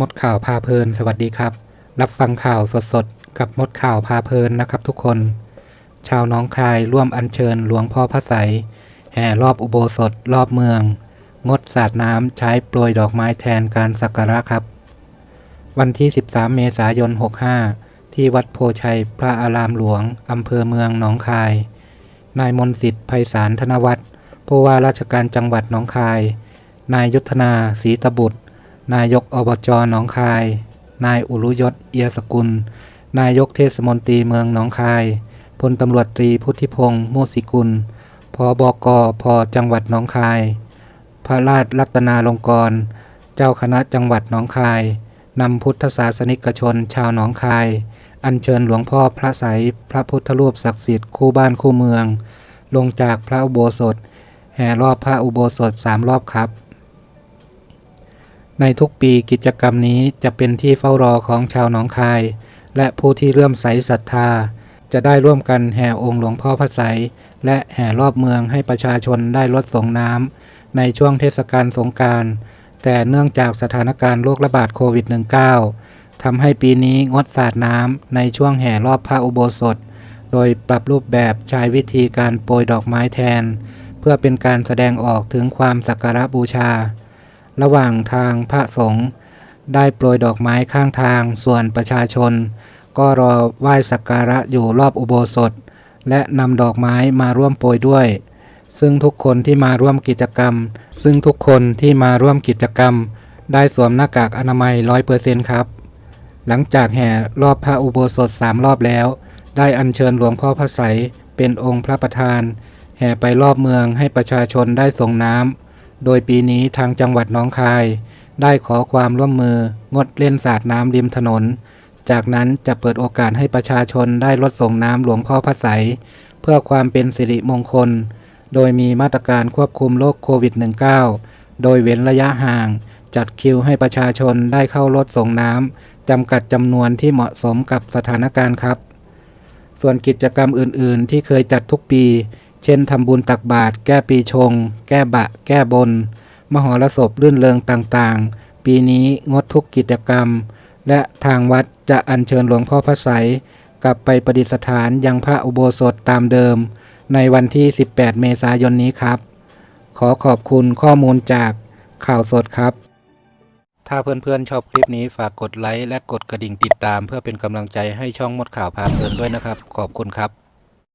มดข่าวพาเพลิน สวัสดีครับ รับฟังข่าวสดๆ กับมดข่าวพาเพลินนะครับทุกคน ชาวน้องคายร่วมอัญเชิญหลวงพ่อพระไสยแห่รอบอุโบสถรอบเมือง งดสาดน้ำใช้โปรยดอกไม้แทนการสักการะครับ วันที่ 13 เมษายน 65 ที่วัดโพชัยพระอารามหลวงอำเภอเมืองหนองคาย นายมนสิทธิ์ไพศาลธนวัฒน์ผู้ว่าราชการจังหวัดหนองคาย นายยุทธนาศรีตบุตร นายกอบจหนองคาย นายอุรุยศเอียสกุล นายกเทศมนตรีเมืองหนองคาย พลตำรวจตรีพุทธิพงศ์โมสิกุลพบกพจังหวัดหนองคาย พระราชรัตนาลงกร เจ้าคณะจังหวัดหนองคาย นำพุทธศาสนิกชนชาวหนองคาย อัญเชิญหลวงพ่อพระไสยพระพุทธรูปศักดิ์สิทธิ์คู่บ้านคู่เมือง ลงจากพระอุโบสถ แห่รอบพระอุโบสถสามรอบครับ ในทุกปีกิจกรรมนี้จะเป็นที่เฝ้ารอของชาวหนองคาย และผู้ที่เลื่อมใสศรัทธา จะได้ร่วมกันแห่องค์หลวงพ่อพระไสยและแห่รอบเมืองให้ประชาชนได้ลดสงน้ำในช่วงเทศกาลสงการแต่เนื่องจากสถานการณ์โรคระบาดโควิด -19 ทำให้ปีนี้งดสาดน้ำในช่วงแห่รอบพระอุโบสถ โดยปรับรูปแบบใช้วิธีการโปรยดอกไม้แทน เพื่อเป็นการแสดงออกถึงความสักการะบูชา ระหว่างทางพระสงฆ์ได้โปรยดอกไม้ข้างทางส่วนประชาชน ก็รอไหว้สักการะอยู่รอบอุโบสถ และนำดอกไม้มาร่วมโปรยด้วย ซึ่งทุกคนที่มาร่วมกิจกรรม ซึ่งทุกคนที่มาร่วมกิจกรรม ได้สวมหน้ากากอนามัย100%ครับ หลังจากแห่รอบพระอุโบสถสามรอบแล้ว ได้อัญเชิญหลวงพ่อพระไสเป็นองค์พระประธาน แห่ไปรอบเมืองให้ประชาชนได้ส่งน้ำ โดยปีนี้ทางจังหวัดน้องคาย ได้ขอความร่วมมืองดเล่นสาดน้ำริมถนน จากนั้นจะเปิดโอกาสให้ประชาชนได้ลดส่งน้ำหลวงพ่อพระไสยเพื่อความเป็นสิริมงคล โดยมีมาตรการควบคุมโรคโควิด -19 โดยเว้นระยะห่าง จัดคิวให้ประชาชนได้เข้ารถส่งน้ำจำกัดจำนวนที่เหมาะสมกับสถานการณ์ครับ ส่วนกิจกรรมอื่น ๆ ที่เคยจัดทุกปี เช่นทำบุญตักบาตรแก้ปีชง แก้บะ แก้บน มหรสพรื่นเริงต่างๆ ปีนี้งดทุกกิจกรรม และทางวัดจะอัญเชิญหลวงพ่อพระไสยกลับไปประดิษฐานยังพระอุโบสถตามเดิม ในวันที่ 18 เมษายนนี้ครับ ขอขอบคุณข้อมูลจากข่าวสดครับ ถ้าเพื่อนๆชอบคลิปนี้ฝากกดไลค์และกดกระดิ่งติดตาม เพื่อเป็นกำลังใจให้ช่องมดข่าวพาเพลินด้วยนะครับ ขอบคุณครับ